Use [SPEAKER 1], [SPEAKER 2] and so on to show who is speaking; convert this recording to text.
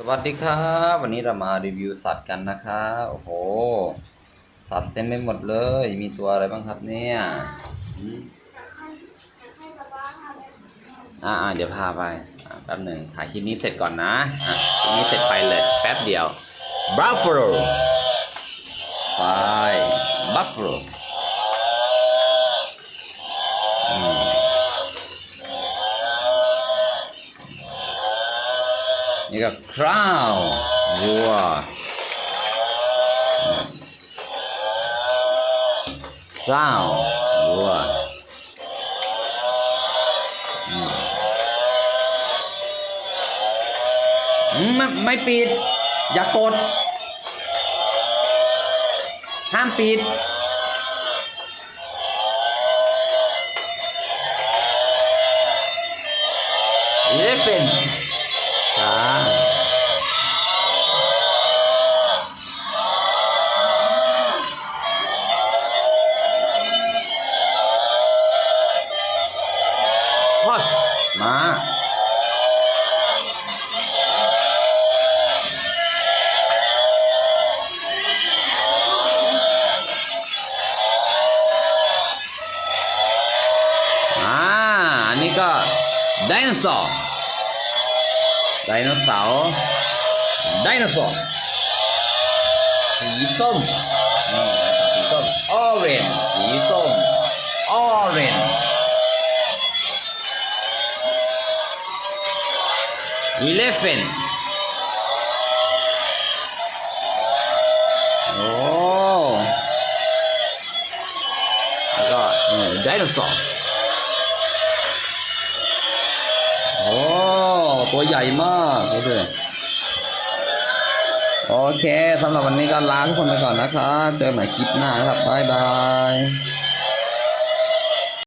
[SPEAKER 1] สวัสดีครับวันนี้เรามารีวิวสัตว์กันนะครับโอ้โห สัตว์เต็มไปหมดเลย มีตัวอะไรบ้างครับเนี่ยอ่าเดี๋ยวพาไปแป๊บหนึ่งถ่ายคลิปนี้เสร็จก่อนนะอะคลิปนี้เสร็จไปเลย แป๊บเดียว Buffalo ไป Buffalo นี่ก็คราววัวคราววัวอืมไม่ไม่ปิด อย่ากด ห้ามปิดเลฟเฟน Ayan. Bos. Nah. Nah, ini kak. dinosaur. ไดโนเสาร์ไดโนเสาร์ไดโนเสาร์สีส้มนี่สีส้มออเรนสีส้มออเรนอีเลฟเฟนโอ้แล้วก็นี่ไดโนเสาร์ ตัวใหญ่มากโอเคโอเคสำหรับวันนี้ก็ลาทุกคนไปก่อนนะครับ เจอกันใหม่คลิปหน้านะครับบ๊ายบาย